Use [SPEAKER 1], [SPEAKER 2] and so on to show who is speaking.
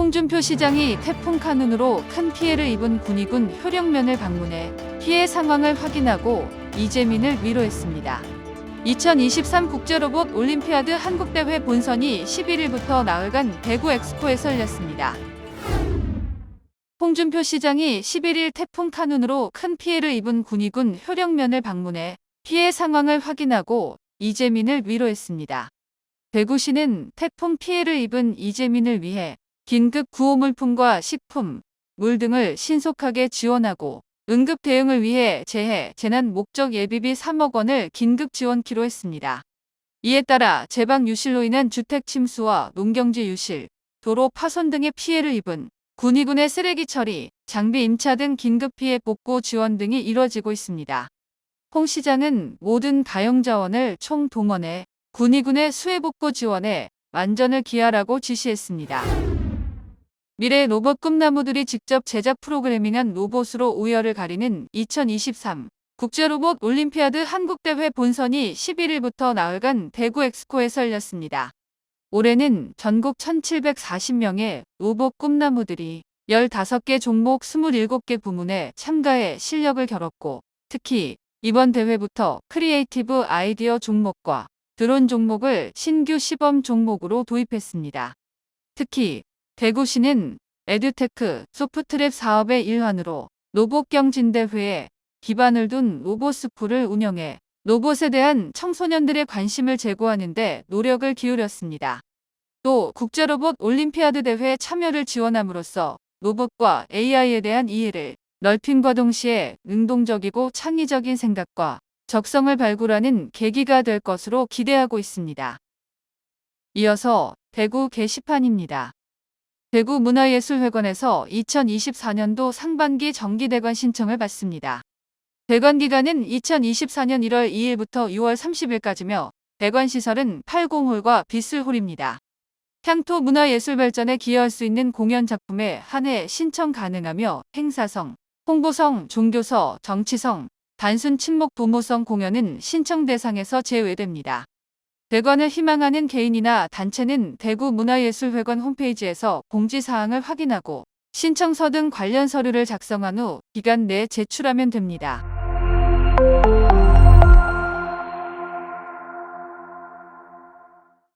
[SPEAKER 1] 홍준표 시장이 태풍 카눈으로 큰 피해를 입은 군위군 효령면을 방문해 피해 상황을 확인하고 이재민을 위로했습니다. 2023 국제로봇 올림피아드 한국대회 본선이 11일부터 나흘간 대구 엑스포에서 열렸습니다. 홍준표 시장이 11일 태풍 카눈으로 큰 피해를 입은 군위군 효령면을 방문해 피해 상황을 확인하고 이재민을 위로했습니다. 대구시는 태풍 피해를 입은 이재민을 위해 긴급 구호물품과 식품, 물 등을 신속하게 지원하고 응급 대응을 위해 재해, 재난 목적 예비비 3억 원을 긴급 지원키로 했습니다. 이에 따라 제방 유실로 인한 주택 침수와 농경지 유실, 도로 파손 등의 피해를 입은 군위군의 쓰레기 처리, 장비 임차 등 긴급 피해 복구 지원 등이 이뤄지고 있습니다. 홍 시장은 모든 가용 자원을 총 동원해 군위군의 수해 복구 지원에 완전을 기하라고 지시했습니다. 미래 로봇 꿈나무들이 직접 제작 프로그래밍한 로봇으로 우열을 가리는 2023 국제로봇 올림피아드 한국대회 본선이 11일부터 나흘간 대구 엑스코에서 열렸습니다. 올해는 전국 1740명의 로봇 꿈나무들이 15개 종목 27개 부문에 참가해 실력을 겨뤘고 특히 이번 대회부터 크리에이티브 아이디어 종목과 드론 종목을 신규 시범 종목으로 도입했습니다. 특히 대구시는 에듀테크 소프트랩 사업의 일환으로 로봇경진대회에 기반을 둔 로봇스쿨을 운영해 로봇에 대한 청소년들의 관심을 제고하는 데 노력을 기울였습니다. 또 국제로봇 올림피아드 대회 참여를 지원함으로써 로봇과 AI에 대한 이해를 넓힘과 동시에 능동적이고 창의적인 생각과 적성을 발굴하는 계기가 될 것으로 기대하고 있습니다. 이어서 대구 게시판입니다. 대구문화예술회관에서 2024년도 상반기 정기대관 신청을 받습니다. 대관 기간은 2024년 1월 2일부터 6월 30일까지며 대관 시설은 80홀과 비슬홀입니다. 향토 문화예술 발전에 기여할 수 있는 공연 작품에 한해 신청 가능하며 행사성, 홍보성, 종교서, 정치성, 단순 친목 부모성 공연은 신청 대상에서 제외됩니다. 대관을 희망하는 개인이나 단체는 대구 문화예술회관 홈페이지에서 공지사항을 확인하고 신청서 등 관련 서류를 작성한 후 기간 내에 제출하면 됩니다.